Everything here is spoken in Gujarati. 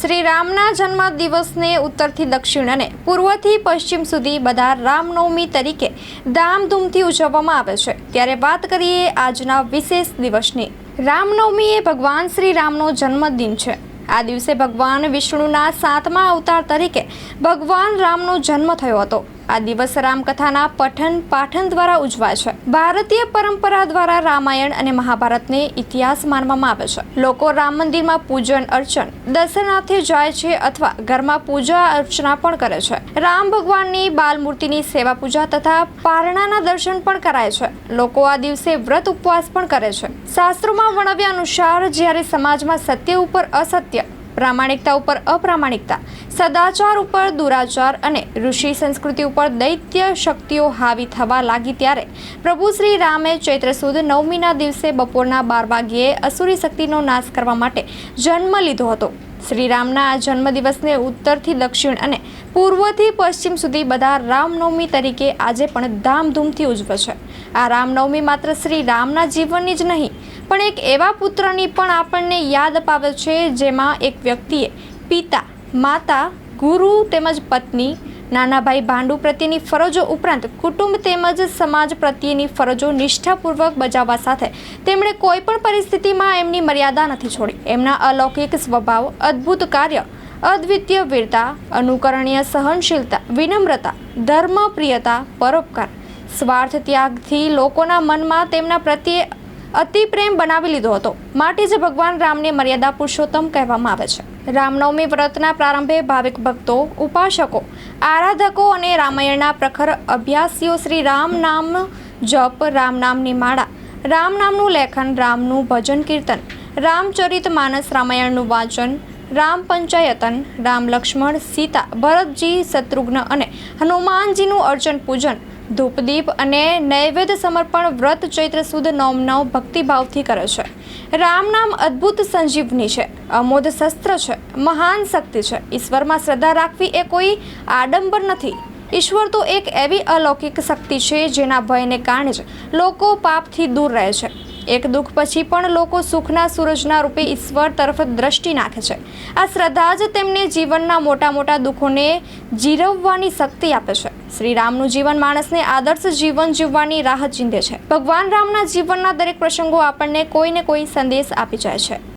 શ્રી રામના જન્મ દિવસને ઉત્તરથી દક્ષિણ અને પૂર્વથી પશ્ચિમ સુધી બધા રામનવમી તરીકે ધામધૂમથી ઉજવવામાં આવે છે. ત્યારે વાત કરીએ આજના વિશેષ દિવસની. રામનવમી એ ભગવાન શ્રી રામનો જન્મદિન છે. આ દિવસે ભગવાન વિષ્ણુના સાતમા અવતાર તરીકે ભગવાન રામનો જન્મ થયો હતો. આ દિવસ રામકથાના પઠન પાઠન દ્વારા ઉજવાય છે. ભારતીય પરંપરા દ્વારા રામાયણ અને મહાભારતને ઇતિહાસ માનવામાં આવે છે. લોકો રામ મંદિરમાં પૂજન અર્ચન દર્શનાર્થે જાય છે અથવા ઘરમાં પૂજા અર્ચના પણ કરે છે. રામ ભગવાનની બાલમૂર્તિની સેવા પૂજા તથા પારણાના દર્શન પણ કરાય છે. લોકો આ દિવસે વ્રત ઉપવાસ પણ કરે છે. શાસ્ત્રોમાં વર્ણવ્યા અનુસાર જ્યારે સમાજમાં સત્ય ઉપર અસત્ય પ્રામાણિકતા ઉપર અપ્રામાણિકતા, સદાચાર ઉપર દુરાચાર અને ઋષિ સંસ્કૃતિ ઉપર દૈત્ય શક્તિઓ હાવી થવા લાગી ત્યારે પ્રભુ શ્રી રામે ચૈત્ર સુદ નવમીના દિવસે બપોરના બાર વાગ્યે અસુરી શક્તિનો નાશ કરવા માટે જન્મ લીધો હતો. શ્રી રામના આ જન્મદિવસને ઉત્તરથી દક્ષિણ અને પૂર્વથી પશ્ચિમ સુધી બધા રામનવમી તરીકે આજે પણ ધામધૂમથી ઉજવે છે. આ રામનવમી માત્ર શ્રી રામના જીવનની જ નહીં, પણ એક એવા પુત્રની પણ આપણને યાદ અપાવે છે જેમાં એક વ્યક્તિએ પિતા, માતા, ગુરુ તેમજ પત્ની નાના ભાઈ ભાંડુ પ્રત્યેની ફરજો ઉપરાંત કુટુંબ તેમજ સમાજ પ્રત્યેની ફરજો નિષ્ઠાપૂર્વક બજાવવા સાથે તેમણે કોઈ પણ પરિસ્થિતિમાં એમની મર્યાદા નથી છોડી. એમના અલૌકિક સ્વભાવ, અદ્ભુત કાર્ય, અદ્વિતીય વીરતા, અનુકરણીય સહનશીલતા, વિનમ્રતા, ધર્મપ્રિયતા, પરોપકાર, સ્વાર્થ ત્યાગથી લોકોના મનમાં તેમના પ્રત્યે અતિ પ્રેમ બનાવી લીધો હતો. માટે જ ભગવાન રામને મર્યાદા પુરુષોત્તમ કહેવામાં આવે છે. રામનવમી વ્રતના પ્રારંભે ભાવિક ભક્તો, ઉપાસકો, આરાધકો અને રામાયણના પ્રખર અભ્યાસીઓ શ્રી રામ નામ જપ, રામ નામની માળા, રામ નામનું લેખન, રામનું ભજન કીર્તન, રામચરિત માનસ રામાયણનું વાંચન, રામ પંચાયતન, રામ લક્ષ્મણ, સીતા, ભરતજી, શત્રુઘ્ન અને હનુમાનજીનું અર્ચન પૂજન ધૂપદીપ અને નૈવેદ્ય સમર્પણ વ્રત ચૈત્ર સુદ નોમ નવ ભક્તિભાવથી કરે છે. રામ નામ અદ્ભુત સંજીવની છે. અમોધ શસ્ત્ર છે. મહાન શક્તિ છે. ઈશ્વરમાં શ્રદ્ધા રાખવી એ કોઈ આડંબર નથી. ઈશ્વર તો એક એવી અલૌકિક શક્તિ છે જેના ભયને કારણે જ લોકો પાપથી દૂર રહે છે. એક દુઃખ પછી પણ લોકો સુખના સૂરજના રૂપે ઈશ્વર તરફ દ્રષ્ટિ નાખે છે. આ શ્રદ્ધા જ તેમને જીવનના મોટા મોટા દુઃખોને જીરવવાની શક્તિ આપે છે. શ્રી રામનું જીવન માણસને આદર્શ જીવન જીવવાની રાહ ચીંધે છે. ભગવાન રામના જીવનના દરેક પ્રસંગો આપણને કોઈને કોઈ સંદેશ આપી જાય છે.